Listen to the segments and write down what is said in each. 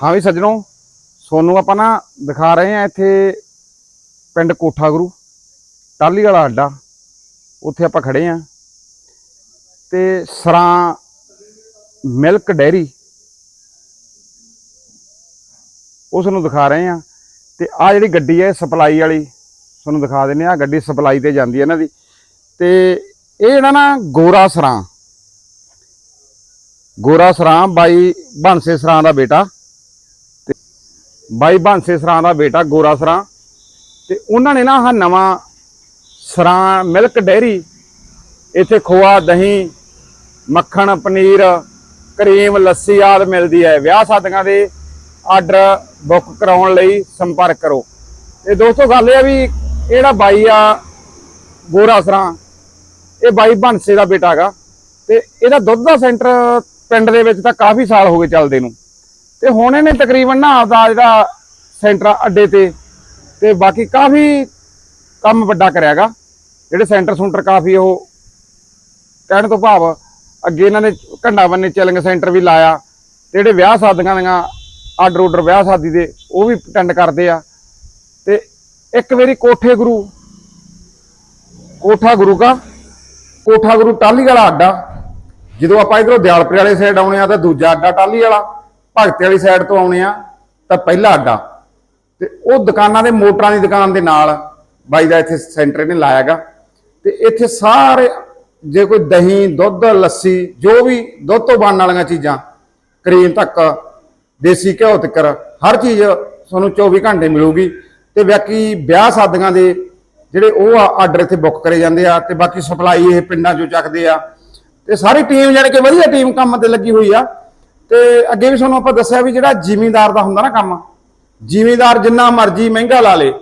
ਹਾਂ ਵੀ ਸੱਜਣੋ, ਸੋਨੂੰ ਆਪਾਂ ਨਾ ਦਿਖਾ ਰਹੇ ਆ ਇੱਥੇ ਪਿੰਡ ਕੋਠਾ ਗੁਰੂ ਟਾਲੀ ਵਾਲਾ ਅੱਡਾ, ਉੱਥੇ ਆਪਾਂ ਖੜੇ ਆ ਤੇ ਸਰਾਂ ਮਿਲਕ ਡੈਰੀ ਉਸ ਨੂੰ ਦਿਖਾ ਰਹੇ ਆ ਤੇ ਆ ਜਿਹੜੀ ਗੱਡੀ ਹੈ ਸਪਲਾਈ ਵਾਲੀ, ਤੁਹਾਨੂੰ ਦਿਖਾ ਦਿੰਨੇ ਆ ਗੱਡੀ ਸਪਲਾਈ ਤੇ ਜਾਂਦੀ ਹੈ ਇਹਨਾਂ ਦੀ। ਤੇ ਇਹ ਜਿਹੜਾ ਨਾ ਗੋਰਾ ਸਰਾਂ ਗੋਰਾ ਸਰਾਂ ਬਾਈ ਬਾਂਸੇ ਸਰਾਂ ਦਾ ਬੇਟਾ। ਬਾਈ ਬਾਂਸੇ ਸਰਾਂ ਦਾ ਬੇਟਾ ਗੋਰਾ ਸਰਾਂ। ਤੇ ਉਹਨਾਂ ਨੇ ਨਾ ਆਹ ਨਵਾਂ ਸਰਾਂ, ਮਿਲਕ ਡੈਰੀ ਇੱਥੇ ਖੋਆ, ਦਹੀਂ, ਮੱਖਣ, ਪਨੀਰ, ਕਰੀਮ, ਲੱਸੀ ਆਦ ਮਿਲਦੀ ਹੈ। ਵਿਆਹ ਸ਼ਾਦੀਆਂ ਦੇ ਆਰਡਰ ਬੁੱਕ ਕਰਾਉਣ ਲਈ ਸੰਪਰਕ ਕਰੋ। ਤੇ ਦੋਸਤੋ, ਗੱਲ ਇਹ ਆ ਵੀ ਇਹ ਬਾਈ ਆ ਗੋਰਾ ਸਰਾਂ। ਇਹ ਬਾਈ ਬਾਂਸੇ ਦਾ ਬੇਟਾ ਹੈਗਾ। ਤੇ ਇਹਦਾ ਦੁੱਧ ਦਾ ਸੈਂਟਰ ਪਿੰਡ ਦੇ ਵਿੱਚ ਤਾਂ ਕਾਫੀ ਸਾਲ ਹੋ ਗਏ ਚੱਲਦੇ ਨੂੰ। ਤੇ ਹੁਣ ਇਹਨੇ ਤਕਰੀਬਨ ਨਾ ਆਪਦਾ ਜਿਹੜਾ ਸੈਂਟਰ ਅੱਡੇ ਤੇ ਤੇ ਬਾਕੀ ਕਾਫੀ ਕੰਮ ਵੱਡਾ ਕਰਿਆਗਾ। ਜਿਹੜੇ ਸੈਂਟਰ ਸੁੰਟਰ ਕਾਫੀ ਉਹ ਕਹਿਣ ਤੋਂ ਭਾਵ ਅੱਗੇ ਇਹਨਾਂ ਨੇ ਘੰਡਾ ਬੰਨੇ ਚੈਲਿੰਗ ਸੈਂਟਰ ਵੀ ਲਾਇਆ, ਤੇ ਜਿਹੜੇ ਵਿਆਹ ਸ਼ਾਦੀਆਂ ਦੀਆਂ ਆਰਡਰ ਆਰਡਰ ਵਿਆਹ ਸ਼ਾਦੀ ਦੇ, ਉਹ ਵੀ ਅਟੈਂਡ ਕਰਦੇ ਆ। ਤੇ ਇੱਕ ਵਾਰੀ ਕੋਠੇ ਗੁਰੂ, ਕੋਠਾ ਗੁਰੂ ਕਾ, ਕੋਠਾ ਗੁਰੂ ਟਾਲੀ ਵਾਲਾ ਅੱਡਾ, ਜਦੋਂ ਆਪਾਂ ਇਧਰੋਂ ਦਿਆਲਪੁਰ ਵਾਲੇ ਸਾਈਡ ਆਉਣੇ ਆ ਤਾਂ ਦੂਜਾ ਅੱਡਾ ਟਾਲੀ ਵਾਲਾ। ਭਗਤੇ ਵਾਲੀ ਸਾਈਡ ਤੋਂ ਆਉਣੇ ਆ, ਤਾਂ ਪਹਿਲਾ ਅੱਡਾ। ਤੇ ਉਹ ਦੁਕਾਨਾਂ ਦੇ, ਮੋਟਰਾਂ ਦੀ ਦੁਕਾਨ ਦੇ ਨਾਲ ਬਾਈ ਦਾ ਇੱਥੇ ਸੈਂਟਰ ਇਹਨੇ ਲਾਇਆਗਾ ਤੇ ਇੱਥੇ ਸਾਰੇ, ਜੇ ਕੋਈ ਦਹੀਂ, ਦੁੱਧ, ਲੱਸੀ, ਜੋ ਵੀ ਦੁੱਧ ਤੋਂ ਬਣਨ ਵਾਲੀਆਂ ਚੀਜ਼ਾਂ, ਕਰੀਮ ਤੱਕ, ਦੇਸੀ ਘਿਓ ਤੱਕ, ਹਰ ਚੀਜ਼ ਤੁਹਾਨੂੰ 24 ਘੰਟੇ ਮਿਲੂਗੀ। ਤੇ ਬਾਕੀ ਵਿਆਹ ਸ਼ਾਦੀਆਂ ਦੇ ਜਿਹੜੇ ਉਹ ਆਰਡਰ ਇੱਥੇ ਬੁੱਕ ਕਰੇ ਜਾਂਦੇ ਆ, ਤੇ ਬਾਕੀ ਸਪਲਾਈ ਇਹ ਪਿੰਡਾਂ ਚੋਂ ਚੱਕਦੇ ਆ। ਤੇ ਸਾਰੀ ਟੀਮ ਜਾਣੀ ਕਿ ਵਧੀਆ ਟੀਮ ਕੰਮ ਤੇ ਲੱਗੀ ਹੋਈ ਆ। ਤੇ ਅੱਗੇ ਵੀ ਤੁਹਾਨੂੰ ਆਪਾਂ ਦੱਸਿਆ ਵੀ ਜਿਹੜਾ ਜ਼ਿਮੀਂਦਾਰ ਦਾ ਹੁੰਦਾ ਨਾ ਕੰਮ, ਜ਼ਿਮੀਂਦਾਰ ਜਿੰਨਾ ਮਰਜ਼ੀ ਮਹਿੰਗਾ ਲਾ ਲੇ,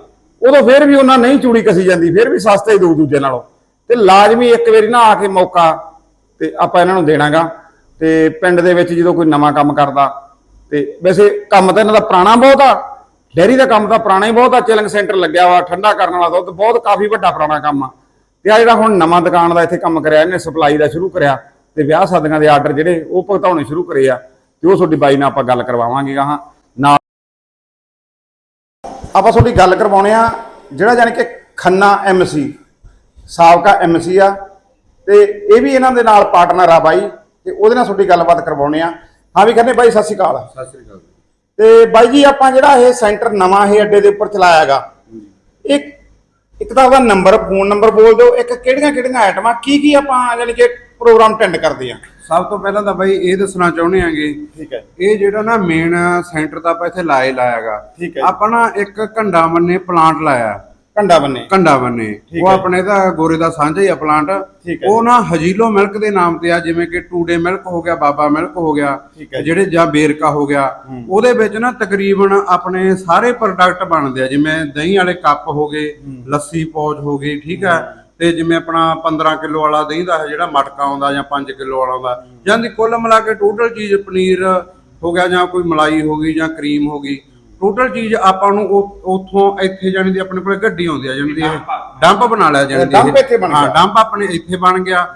ਉਦੋਂ ਫਿਰ ਵੀ ਉਹਨਾਂ ਨਹੀਂ ਚੂੜੀ ਕਸੀ ਜਾਂਦੀ, ਫਿਰ ਵੀ ਸਸਤਾ ਹੀ ਦੂ ਦੂਜੇ ਨਾਲੋਂ। ਤੇ ਲਾਜ਼ਮੀ ਇੱਕ ਵਾਰੀ ਨਾ ਆ ਕੇ ਮੌਕਾ ਤੇ ਆਪਾਂ ਇਹਨਾਂ ਨੂੰ ਦੇਣਾਗਾ। ਤੇ ਪਿੰਡ ਦੇ ਵਿੱਚ ਜਦੋਂ ਕੋਈ ਨਵਾਂ ਕੰਮ ਕਰਦਾ, ਤੇ ਵੈਸੇ ਕੰਮ ਤਾਂ ਇਹਨਾਂ ਦਾ ਪੁਰਾਣਾ ਬਹੁਤ ਆ, ਡੈਰੀ ਦਾ ਕੰਮ ਤਾਂ ਪੁਰਾਣਾ ਹੀ ਬਹੁਤ ਆ, ਚਿਲਿੰਗ ਸੈਂਟਰ ਲੱਗਿਆ ਵਾ, ਠੰਡਾ ਕਰਨ ਵਾਲਾ ਦੁੱਧ ਬਹੁਤ ਕਾਫੀ ਵੱਡਾ ਪੁਰਾਣਾ ਕੰਮ ਆ। ਤੇ ਆ ਜਿਹੜਾ ਹੁਣ ਨਵਾਂ ਦੁਕਾਨ ਦਾ ਇੱਥੇ ਕੰਮ ਕਰਿਆ, ਇਹਨੇ ਸਪਲਾਈ ਦਾ ਸ਼ੁਰੂ ਕਰਿਆ, ਤੇ ਵਿਆਹ ਸ਼ਾਦੀਆਂ ਦੇ ਆਰਡਰ ਜਿਹੜੇ ਉਹ ਭੁਗਤਾਉਣੇ ਸ਼ੁਰੂ ਕਰੇ ਆ। ਤੇ ਉਹ ਤੁਹਾਡੀ ਬਾਈ ਨਾਲ ਆਪਾਂ ਗੱਲ ਕਰਵਾਵਾਂਗੇ ਗਾਹਾਂ ਨਾਲ ਆਪਾਂ ਤੁਹਾਡੀ ਗੱਲ ਕਰਵਾਉਣੇ ਆ ਜਿਹੜਾ ਜਾਨੀ ਕਿ ਖੰਨਾ ਐਮਸੀ ਸਾਬਕਾ ਐਮਸੀ ਆ ਤੇ ਇਹ ਵੀ ਇਹਨਾਂ ਦੇ ਨਾਲ ਪਾਰਟਨਰ ਆ ਬਾਈ ਤੇ ਉਹਦੇ ਨਾਲ ਤੁਹਾਡੀ ਗੱਲਬਾਤ ਕਰਵਾਉਣੇ ਆ। ਹਾਂ ਵੀ ਕਹਿੰਦੇ ਬਾਈ ਸਤਿ ਸ਼੍ਰੀ ਅਕਾਲ। ਸਤਿ ਸ੍ਰੀ ਅਕਾਲ ਤੇ ਬਾਈ ਜੀ ਆਪਾਂ ਜਿਹੜਾ ਇਹ ਸੈਂਟਰ ਨਵਾਂ ਇਹ ਅੱਡੇ ਦੇ ਉੱਪਰ ਚਲਾਇਆਗਾ ਇੱਕ ਇੱਕ ਤਾਂ ਉਹਦਾ ਨੰਬਰ ਫੋਨ ਨੰਬਰ ਬੋਲ ਦਿਓ ਇੱਕ ਕਿਹੜੀਆਂ ਕਿਹੜੀਆਂ ਆਈਟਮਾਂ ਕੀ ਕੀ ਆਪਾਂ ਯਾਨੀ ਕਿ ਪ੍ਰੋਗਰਾਮ ਅਟੈਂਡ ਕਰਦੇ ਆ? ਸਭ ਤੋਂ ਪਹਿਲਾਂ ਤਾਂ ਬਾਈ ਇਹ ਦੱਸਣਾ ਚਾਹੁੰਦੇ ਆਂਗੇ ਠੀਕ ਹੈ। ਇਹ ਜਿਹੜਾ ਨਾ ਮੇਨ ਸੈਂਟਰ ਤਾਂ ਆਪਾਂ ਇੱਥੇ ਲਾਏ ਲਾਇਆਗਾ। ਠੀਕ ਹੈ। ਆਪਾਂ ਨਾ ਇੱਕ ਘੰਡਾ ਬੰਨੇ ਪਲਾਂਟ ਲਾਇਆ। ਕੰਡਾ ਬੰਨੇ। ਘੰਡਾ ਬੰਨੇ। ਉਹ। ਆਪਣੇ ਦਾ ਗੋਰੇ ਦਾ ਸਾਂਝਾ ਹੀ ਆ ਪਲਾਂਟ। ਉਹ ਨਾ ਹਜੀਲੋ ਮਿਲਕ ਦੇ ਨਾਮ ਤੇ ਆ ਜਿਵੇਂ ਕਿ ਟੂਡੇ ਮਿਲਕ ਹੋ ਗਿਆ ਬਾਬਾ ਮਿਲਕ ਹੋ ਗਿਆ। ਜਿਹੜੇ ਜਾਂ ਬੇਰਕਾ ਹੋ ਗਿਆ। ਉਹਦੇ ਵਿੱਚ ਨਾ ਤਕਰੀਬਨ ਆਪਣੇ ਸਾਰੇ ਪ੍ਰੋਡਕਟ ਬਣਦੇ ਆ ਜਿਵੇਂ ਦਹੀਂ ਵਾਲੇ ਕੱਪ ਹੋ ਗਏ ਲੱਸੀ ਪੌਚ ਹੋ ਗਈ ਠੀਕ ਹੈ। ਤੇ ਜਿਵੇਂ ਆਪਣਾ 15 ਕਿਲੋ ਵਾਲਾ ਦਹੀਂ ਦਾ ਜਿਹੜਾ ਮਟਕਾ ਆਉਂਦਾ ਜਾਂ 5 ਕਿਲੋ ਵਾਲਾ ਆਉਂਦਾ ਜਾਂ ਦੀ ਕੁੱਲ ਮਿਲਾ ਕੇ ਟੋਟਲ ਚੀਜ਼ ਪਨੀਰ ਹੋ ਗਿਆ ਜਾਂ ਕੋਈ ਮਲਾਈ ਹੋ ਗਈ ਜਾਂ ਕਰੀਮ ਹੋ ਗਈ ਟੋਟਲ ਚੀਜ਼ ਆਪਾਂ ਨੂੰ ਉਹ- ਉੱਥੋਂ ਇੱਥੇ ਜਾਣੀ ਦੀ ਆਪਣੇ ਕੋਲੇ ਗੱਡੀ ਆਉਂਦੀ ਆ ਜਾਣੀ ਦੀ ਇਹ ਡੰਪ ਬਣਾ ਲਿਆ ਜਾਣੀ ਦੀ ਡੰਪ ਇਹ। ਇੱਥੇ ਬਣ ਹਾਂ। ਡੰਪ ਆਪਣੇ ਇੱਥੇ ਬਣ ਗਿਆ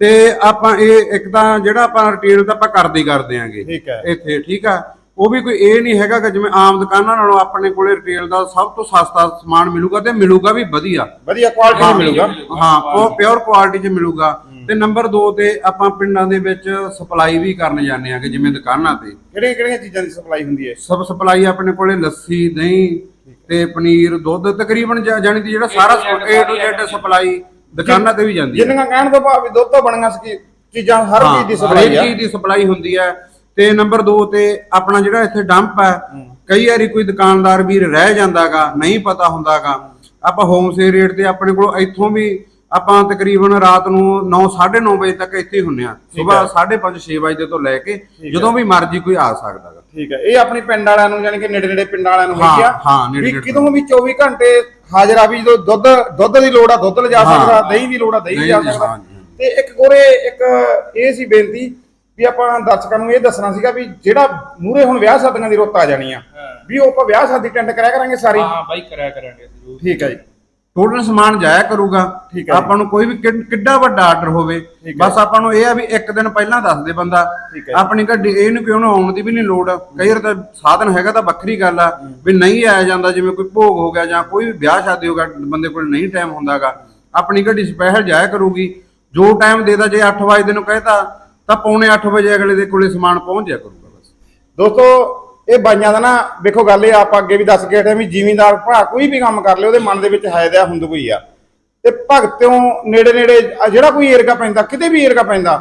ਤੇ ਆਪਾਂ ਇਹ ਇੱਕ ਤਾਂ ਜਿਹੜਾ ਆਪਾਂ ਰਿਟੇਲ ਤਾਂ ਆਪਾਂ ਕਰਦੇ ਕਰਦੇ ਆਂਗੇ। ਇੱਥੇ ਠੀਕ ਆ ਉਹ ਵੀ ਕੋਈ ਇਹ ਨਹੀਂ ਹੈਗਾ ਕਿ ਜਿਵੇਂ ਆਮ ਦੁਕਾਨਾਂ ਨਾਲੋਂ ਆਪਣੇ ਕੋਲੇ ਰਿਟੇਲ ਦਾ ਸਭ ਤੋਂ ਸਸਤਾ ਸਮਾਨ ਮਿਲੂਗਾ ਤੇ ਮਿਲੂਗਾ ਵੀ ਵਧੀਆ। ਵਧੀਆ ਕੁਆਲਿਟੀ ਮਿਲੂਗਾ। ਹਾਂ ਉਹ ਪਿਓਰ ਕੁਆਲਿਟੀ 'ਚ ਮਿਲੂਗਾ। ਤੇ ਨੰਬਰ 2 ਤੇ ਆਪਾਂ ਪਿੰਡਾਂ ਦੇ ਵਿੱਚ ਸਪਲਾਈ ਵੀ ਕਰਨ ਜਾਂਦੇ ਆਂਗੇ ਜਿਵੇਂ ਦੁਕਾਨਾਂ ਤੇ। ਕਿਹੜੀਆਂ ਕਿਹੜੀਆਂ ਚੀਜ਼ਾਂ ਦੀ ਸਪਲਾਈ ਹੁੰਦੀ ਹੈ? ਸਭ ਸਪਲਾਈ ਆਪਣੇ ਕੋਲੇ ਲੱਸੀ ਦਹੀਂ ਤੇ ਪਨੀਰ ਦੁੱਧ ਤਕਰੀਬਨ ਜਾ- ਜਾਣੀ ਦੀ ਜਿਹੜਾ ਸਾਰਾ A to Z ਸਪਲਾਈ ਦੁਕਾਨਾਂ ਤੇ ਵੀ ਜਾਂਦੀ ਹੈ। ਜਿੰਨੀਆਂ ਕਹਿਣ ਤੋਂ ਭਾਵ ਵੀ ਦੁੱਧ ਤੋਂ ਬਣੀਆਂ ਸਕੀ ਚੀਜ਼ਾਂ ਹਰ ਚੀਜ਼ ਦੀ ਹਾਂ, ਸਪਲਾਈ ਹਰੇਕ ਆ। ਚੀਜ਼ ਦੀ ਸਪਲਾਈ ਹੁੰਦੀ ਹੈ। ਤੇ ਨੰਬਰ 2 ਤੇ ਆਪਣਾ ਜਿਹੜਾ ਇੱਥੇ ਡੰਪ ਹੈ ਕਈ ਵਾਰੀ ਕੋਈ ਦੁਕਾਨਦਾਰ ਵੀਰ ਰਹਿ ਜਾਂਦਾਗਾ ਨਹੀਂ ਪਤਾ ਹੁੰਦਾਗਾ। ਆਪਾਂ ਹੋਮ ਸੇ ਰੇਟ ਤੇ ਆਪਣੇ ਕੋਲ ਇੱਥੋਂ ਵੀ ਆਪਾਂ ਤਕਰੀਬਨ ਰਾਤ ਨੂੰ 9 9:30 ਵਜੇ ਤੱਕ ਇੱਥੇ ਹੁੰਨੇ ਆ ਸਵੇਰ 5:30 6 ਵਜੇ ਤੋਂ ਲੈ ਕੇ ਜਦੋਂ ਵੀ ਮਰਜ਼ੀ ਕੋਈ ਆ ਸਕਦਾਗਾ। ਠੀਕ ਹੈ। ਇਹ ਆਪਣੀ ਪਿੰਡ ਵਾਲਿਆਂ ਨੂੰ ਯਾਨੀ ਕਿ ਨੇੜੇ ਨੇੜੇ ਪਿੰਡਾਂ ਵਾਲਿਆਂ ਨੂੰ ਹਾਂ, ਹੈਗੀ ਆ ਹਾਂ, ਨੇੜੇ ਨੇੜੇ ਕਿਤੋਂ ਵੀ 24 ਘੰਟੇ ਹਾਜ਼ਰ ਆ ਵੀ ਜਦੋਂ ਦੁੱਧ ਦੁੱਧ ਦੀ ਲੋੜ ਆ ਦੁੱਧ ਲਿਜਾ। ਸਕਦਾ ਦਹੀਂ ਦੀ ਲੋੜ ਆ ਦਹੀਂ ਲਿਜਾ ਸਕਦਾ। ਤੇ ਇੱਕ ਕੋਰੇ ਇੱਕ ਇਹ ਸੀ ਬੇਨਤੀ ਵੀ ਆਪਾਂ ਦਰਸ਼ਕਾਂ ਨੂੰ ਇਹ ਦੱਸਣਾ ਸੀਗਾ ਵੀ ਜਿਹੜਾ ਮੂਰੇ ਹੁਣ ਵਿਆਹ ਸ਼ਾਦੀਆਂ ਦੀ ਰੁੱਤ ਆ ਜਾਣੀ ਆ ਵੀ ਉਹ ਆਪਾਂ ਵਿਆਹ ਸ਼ਾਦੀ ਟੈਂਡ ਕਰਿਆ ਕਰਾਂਗੇ ਸਾਰੀ। ਹਾਂ ਬਾਈ ਕਰਿਆ ਕਰਾਂਗੇ ਜ਼ਰੂਰ। ਠੀਕ ਹੈ ਜੀ। ਟੋਟਲ ਸਮਾਨ ਜਾਇਆ ਕਰੂਗਾ। ਠੀਕ ਹੈ ਜੀ। ਆਪਾਂ ਨੂੰ ਕੋਈ ਵੀ ਕਿ- ਕਿੱਡਾ ਵੱਡਾ ਆਰਡਰ ਹੋਵੇ ਹੈ। ਬਸ ਆਪਾਂ ਨੂੰ ਇਹ ਆ ਵੀ ਇੱਕ ਦਿਨ ਪਹਿਲਾਂ ਦੱਸ ਦੇ ਬੰਦਾ ਠੀਕ ਹੈ। ਆਪਣੀ ਗੱਡੀ ਇਹਨੂੰ ਕਿਉਂ ਨਾ ਆਉਣ ਦੀ ਵੀ ਨਹੀਂ ਲੋੜ। ਕਈ ਵਾਰ ਤਾਂ ਸਾਧਨ ਹੈਗਾ ਤਾਂ ਵੱਖਰੀ ਗੱਲ ਆ ਵੀ ਨਹੀਂ ਆਇਆ ਜਾਂਦਾ ਜਿਵੇਂ ਕੋਈ ਭੋਗ ਹੋ ਗਿਆ ਜਾਂ ਕੋਈ ਵੀ ਵਿਆਹ ਸ਼ਾਦੀ ਹੋ ਗਿਆ ਬੰਦੇ ਕੋਲ ਨਹੀਂ ਟਾਈਮ ਹੁੰਦਾਗਾ। ਆਪਣੀ ਗੱਡੀ ਸਪੈਸ਼ਲ ਜਾਇਆ ਕਰੂਗੀ। ਜੋ ਟਾਈਮ ਦੇਦਾ ਜੇ 8 ਵਜੇ ਨੂੰ ਕਹਿਤਾ ਤਾਂ ਪੌਣੇ 8 ਵਜੇ ਅਗਲੇ ਦੇ ਕੋਲੇ ਸਮਾਨ ਪਹੁੰਚ ਜਾਇਆ ਕਰੂਗਾ ਬਸ। ਦੋਸਤੋ, ਇਹ ਬਾਈਆਂ ਦਾ ਨਾ, ਵੇਖੋ ਗੱਲ ਇਹ ਆਪਾਂ ਅੱਗੇ ਵੀ ਦੱਸ ਕੇ ਹਟੇ ਵੀ ਜ਼ਿਮੀਂਦਾਰ ਭਰਾ ਕੋਈ ਵੀ ਕੰਮ ਕਰ ਲੇ, ਉਹਦੇ ਮਨ ਦੇ ਵਿੱਚ ਹੈ ਹੁੰਦ ਕੋਈ ਆ। ਤੇ ਭਗਤੋਂ ਨੇੜੇ ਨੇੜੇ ਜਿਹੜਾ ਕੋਈ ਏਰਗਾ ਪੈਂਦਾ, ਕਿਤੇ ਵੀ ਏਰਗਾ ਪੈਂਦਾ,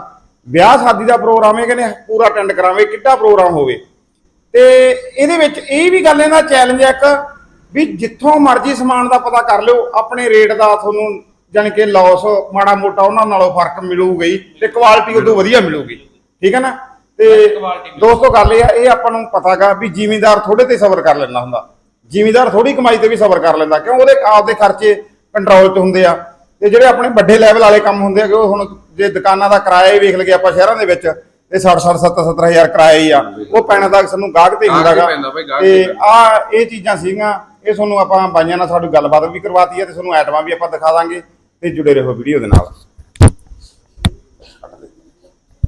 ਵਿਆਹ ਸ਼ਾਦੀ ਦਾ ਪ੍ਰੋਗਰਾਮ ਹੈ ਕਹਿੰਦੇ ਪੂਰਾ ਅਟੈਂਡ ਕਰਾਵੇ ਕਿੱਡਾ ਪ੍ਰੋਗਰਾਮ ਹੋਵੇ। ਤੇ ਇਹਦੇ ਵਿੱਚ ਇਹ ਵੀ ਗੱਲ, ਇਹਦਾ ਚੈਲੰਜ ਹੈ ਇੱਕ, ਵੀ ਜਿੱਥੋਂ ਮਰਜ਼ੀ ਸਮਾਨ ਦਾ ਪਤਾ ਕਰ ਲਿਓ, ਆਪਣੇ ਰੇਟ ਦਾ ਤੁਹਾਨੂੰ ਜਾਣੀ ਕਿ ਲਾਸ ਮਾੜਾ ਮੋਟਾ ਉਹਨਾਂ ਨਾਲੋਂ ਫ਼ਰਕ ਮਿਲੂਗਾ ਹੀ ਤੇ ਕੁਆਲਿਟੀ ਉਦੋਂ ਵਧੀਆ ਮਿਲੂਗੀ। ਠੀਕ ਹੈ ਨਾ? ਤੇ ਦੋਸਤੋ ਗੱਲ ਇਹ ਆ ਇਹ ਆਪਾਂ ਨੂੰ ਪਤਾਗਾ ਵੀ ਜ਼ਿਮੀਂਦਾਰ ਥੋੜੇ ਤੇ ਸਬਰ ਕਰ ਲੈਂਦਾ ਹੁੰਦਾ। ਜ਼ਿਮੀਂਦਾਰ ਥੋੜੀ ਕਮਾਈ ਤੇ ਵੀ ਸਬਰ ਕਰ ਲੈਂਦਾ ਕਿਉਂ ਉਹਦੇ ਆਪਦੇ ਖਰਚੇ ਕੰਟਰੋਲ 'ਚ ਹੁੰਦੇ ਆ। ਤੇ ਜਿਹੜੇ ਆਪਣੇ ਵੱਡੇ ਲੈਵਲ ਵਾਲੇ ਕੰਮ ਹੁੰਦੇ ਆ ਕਿ ਉਹ ਹੁਣ ਜੇ ਦੁਕਾਨਾਂ ਦਾ ਕਿਰਾਇਆ ਹੀ ਵੇਖ ਲਈਏ ਆਪਾਂ ਸ਼ਹਿਰਾਂ ਦੇ ਵਿੱਚ ਤੇ 60 60 70 70 ਹਜ਼ਾਰ ਕਿਰਾਇਆ ਹੀ ਆ। ਉਹ ਪੈਣਾ ਤਾਂ ਸਾਨੂੰ ਗਾਹਕ ਤੇ ਹੁੰਦਾਗਾ। ਤੇ। ਆ ਇਹ ਚੀਜ਼ਾਂ ਸੀਗੀਆਂ ਇਹ ਤੁਹਾਨੂੰ ਆਪਾਂ ਬਾਈਆਂ ਨਾਲ ਸਾਡੀ ਗੱਲਬਾਤ ਵੀ ਕਰਵਾਤੀ ਹੈ ਤੇ ਤੁਹਾਨੂੰ ਆਈਟਮਾਂ ਵੀ ਆਪਾਂ ਦਿਖਾ ਦਾਂਗੇ। ਤੇ ਜੁੜੇ ਰਹੋ ਵੀਡੀਓ ਦੇ ਨਾਲ।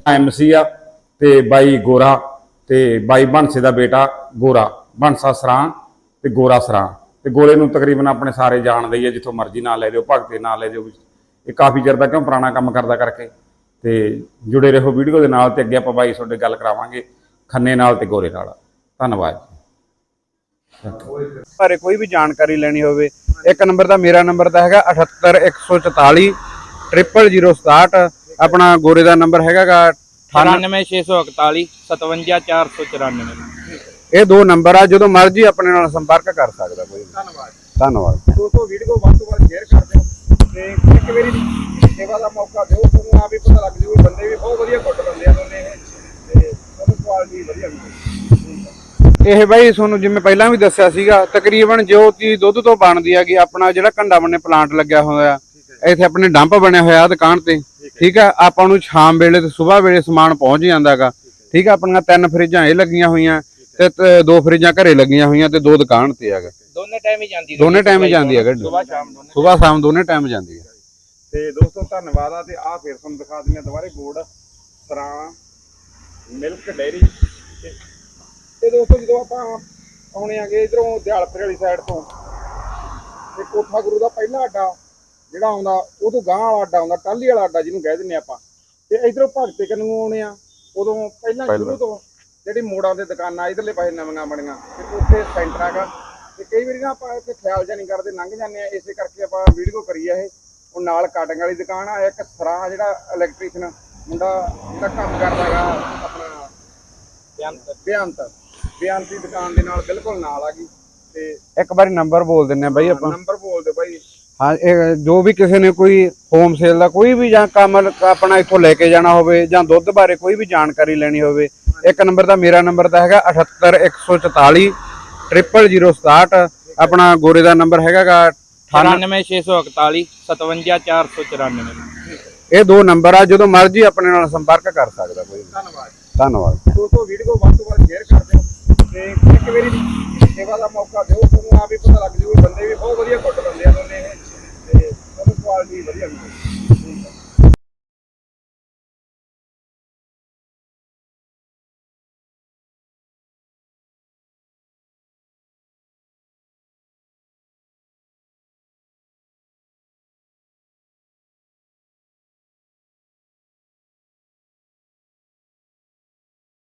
ਐਮਸੀ ਆ ਤੇ ਬਾਈ ਗੋਰਾ ਤੇ ਬਾਈ ਬੰਸੇ ਦਾ ਬੇਟਾ ਗੋਰਾ ਬੰਸਾ ਸਰਾਂ ਤੇ ਗੋਰਾ ਸਰਾਂ। ਤੇ ਗੋਰੇ ਨੂੰ ਤਕਰੀਬਨ ਆਪਣੇ ਸਾਰੇ ਜਾਣਦੇ ਹੀ ਆ ਜਿੱਥੋਂ ਮਰਜ਼ੀ ਨਾਲ ਲੈ ਦਿਓ, ਭਗਤੇ ਨਾਂ ਲੈ ਦਿਓ। ਇਹ ਕਾਫੀ ਚਿਰ ਦਾ ਕਿਉਂ ਪੁਰਾਣਾ ਕੰਮ ਕਰਦਾ ਕਰਕੇ। ਤੇ ਜੁੜੇ ਰਹੋ ਵੀਡੀਓ ਦੇ ਨਾਲ ਤੇ ਅੱਗੇ ਆਪਾਂ ਬਾਈ ਤੁਹਾਡੇ ਗੱਲ ਕਰਾਵਾਂਗੇ, ਖੰਨੇ ਨਾਲ ਤੇ ਗੋਰੇ ਨਾਲ। ਧੰਨਵਾਦ ਬਾਰੇ ਕੋਈ ਵੀ ਜਾਣਕਾਰੀ ਲੈਣੀ ਹੋਵੇ ਇੱਕ ਨੰਬਰ ਦਾ ਮੇਰਾ ਨੰਬਰ ਦਾ ਹੈਗਾ 78144 00067 ਆਪਣਾ ਗੋਰੇ ਦਾ ਨੰਬਰ ਹੈਗਾਗਾ 98641 57494 ਇਹ ਦੋ ਨੰਬਰ ਆ ਜਦੋਂ ਮਰਜ਼ੀ ਆਪਣੇ ਨਾਲ ਸੰਪਰਕ ਕਰ ਸਕਦਾ ਕੋਈ ਧੰਨਵਾਦ। ਧੰਨਵਾਦ। ਦੋਸਤੋ ਵੀਡੀਓ ਵੱਧ ਤੋਂ ਵੱਧ ਸ਼ੇਅਰ ਕਰ ਦਿਓ ਤੇ ਇੱਕ ਵਾਰੀ ਸੇਵਾ ਦਾ ਮੌਕਾ ਦਿਓ ਤੁਹਾਨੂੰ ਆ ਵੀ ਪਤਾ ਲੱਗ ਜੂ ਬੰਦੇ ਵੀ ਬਹੁਤ ਵਧੀਆ ਕੁੱਟ ਬੰਦੇ ਆ ਦੋਨੇ। ਇਹ ਤੇ ਤੁਹਾਨੂੰ ਕੁਆਲਿਟੀ ਵਧੀਆ ਮਿਲੇਗੀ ਇਹ ਬਾਈ ਤੁਹਾਨੂੰ ਜਿਵੇਂ ਪਹਿਲਾਂ ਵੀ ਦੱਸਿਆ ਸੀਗਾ ਤਕਰੀਬਨ ਜੋ ਚੀਜ਼ ਦੁੱਧ ਤੋਂ ਬਣਦੀ ਹੈਗੀ ਆਪਣਾ ਜਿਹੜਾ ਕੰਡਾ ਬੰਨੇ ਪਲਾਂਟ ਲੱਗਿਆ ਹੋਇਆ ਇੱਥੇ ਆਪਣੇ ਡੰਪ ਬਣਿਆ ਹੋਇਆ ਦੁਕਾਨ ਤੇ ਠੀਕ ਆ? ਆਪਾਂ ਨੂੰ ਸ਼ਾਮ ਵੇਲੇ ਤੇ ਸਵੇਰ ਵੇਲੇ ਸਮਾਨ ਪਹੁੰਚ ਜਾਂਦਾਗਾ ਠੀਕ ਆ? ਆਪਣੀਆਂ ਤਿੰਨ ਫਰਿੱਜਾਂ ਇਹ ਲੱਗੀਆਂ ਹੋਈਆਂ ਤੇ ਤ- ਦੋ ਫਰਿੱਜਾਂ ਘਰੇ ਲੱਗੀਆਂ ਹੋਈਆਂ ਤੇ ਦੋ ਦੁਕਾਨ ਤੇ ਹੈਗਾ ਦੋਨੇ ਟਾਈਮ ਹੀ ਜਾਂਦੀ ਦੋਨੇ ਟਾਈਮ ਹੀ ਜਾਂਦੀ ਹੈ ਗੱਡੀ ਸਵੇਰ ਸ਼ਾਮ ਦੋਨੇ ਸਵੇਰ ਸ਼ਾਮ ਦੋਨੇ ਟਾਈਮ ਜਾਂਦੀ ਹੈ ਤੇ ਦੋਸਤੋ ਧੰਨਵਾਦ ਆ ਤੇ ਆ ਫਿਰ ਤੁਹਾਨੂੰ ਦਿਖਾ ਦਿੰਦੇ ਦੁਬਾਰੇ ਬੋਰਡ ਸਰਾਂ ਮਿਲਕ ਡੇਰੀ ਤੇ ਦੋਸਤੋ ਜਦੋਂ ਆਪਾਂ ਆਉਣੇ ਆਗੇ ਇਧਰੋਂ ਦਿਆਲਪੁਰ ਵਾਲੀ ਸਾਈਡ ਤੋਂ ਤੇ ਕੋਠਾ ਗੁਰੂ ਦਾ ਪਹਿਲਾ ਅੱਡਾ ਜਿਹੜਾ ਆਉਂਦਾ ਉਹ ਤੋਂ ਗਾਂ ਵਾਲਾ ਅੱਡਾ ਆਉਂਦਾ ਟਾਲੀ ਵਾਲਾ ਅੱਡਾ ਜਿਹਨੂੰ ਕਹਿ ਦਿੰਦੇ ਆਪਾਂ। ਤੇ ਇਧਰੋਂ ਭਗਤੇ ਕੰਨੂ ਆਉਣੇ ਆ ਉਦੋਂ ਪਹਿਲਾਂ ਸ਼ੁਰੂ ਤੋਂ ਜਿਹੜੀ ਮੋੜਾਂ ਤੇ ਦੁਕਾਨਾਂ ਇਧਰਲੇ ਪਾਸੇ ਨਵੀਆਂ ਬਣੀਆਂ ਤੇ ਉੱਥੇ ਸੈਂਟਰ ਹੈਗਾ। ਤੇ ਕਈ ਵਾਰੀ ਨਾ ਆਪਾਂ ਇੱਥੇ ਖਿਆਲ ਜਿਹਾ ਨਹੀਂ ਕਰਦੇ ਲੰਘ ਜਾਂਦੇ ਆ ਇਸੇ ਕਰਕੇ ਆਪਾਂ ਵੀਡੀਓ ਕਰੀ ਆ ਇਹ। ਉਹ ਨਾਲ ਕਾਟਿੰਗ ਵਾਲੀ ਦੁਕਾਨ ਆ ਇੱਕ ਸਰਾਂ ਜਿਹੜਾ ਇਲੈਕਟ੍ਰੀਸ਼ੀਅਨ ਮੁੰਡਾ ਜਿਹੜਾ ਕੰਮ ਕਰਦਾ ਹੈਗਾ ਆਪਣਾ ਬਿਆੰਤ। ਬੇਅੰਤ ਦੀ ਦੁਕਾਨ ਦੇ ਨਾਲ ਬਿਲਕੁਲ ਨਾਲ ਆ ਗਈ ਤੇ ਇੱਕ ਵਾਰੀ ਨੰਬਰ ਬੋਲ ਦਿੰਨੇ ਆ ਬਾਈ ਆਪਾਂ। ਨੰਬਰ ਬੋਲ ਦਿਓ ਬਾਈ। ਹਾਂ ਇਹ ਜੋ ਵੀ ਕਿਸੇ ਨੇ ਕੋਈ ਹੋਮ ਸੇਲ ਦਾ ਕੋਈ ਵੀ ਜਾਂ ਕੰਮ ਆਪਣਾ ਇੱਥੋਂ ਲੈ ਕੇ ਜਾਣਾ ਹੋਵੇ ਜਾਂ ਦੁੱਧ ਬਾਰੇ ਕੋਈ ਵੀ ਜਾਣਕਾਰੀ ਲੈਣੀ ਹੋਵੇ ਇੱਕ ਨੰਬਰ ਦਾ ਮੇਰਾ ਨੰਬਰ ਦਾ ਹੈਗਾ 78144 00067 ਆਪਣਾ ਗੋਰੇ ਦਾ ਨੰਬਰ ਹੈਗਾਗਾ 98641 57494 ਇਹ ਦੋ ਨੰਬਰ ਆ ਜਦੋਂ ਮਰਜ਼ੀ ਆਪਣੇ ਨਾਲ ਸੰਪਰਕ ਕਰ ਸਕਦਾ ਕੋਈ ਧੰਨਵਾਦ। ਧੰਨਵਾਦ। ਦੋਸਤੋ ਵੀਡੀਓ ਵੱਧ ਤੋਂ ਵੱਧ ਸ਼ੇਅਰ ਇੱਕ ਵਾਰੀ ਸੇਵਾ ਦਾ ਮੌਕਾ ਦਿਓ, ਤੁਹਾਨੂੰ ਆ ਵੀ ਪਤਾ ਲੱਗ ਜੂ ਬੰਦੇ ਵੀ ਬਹੁਤ ਵਧੀਆ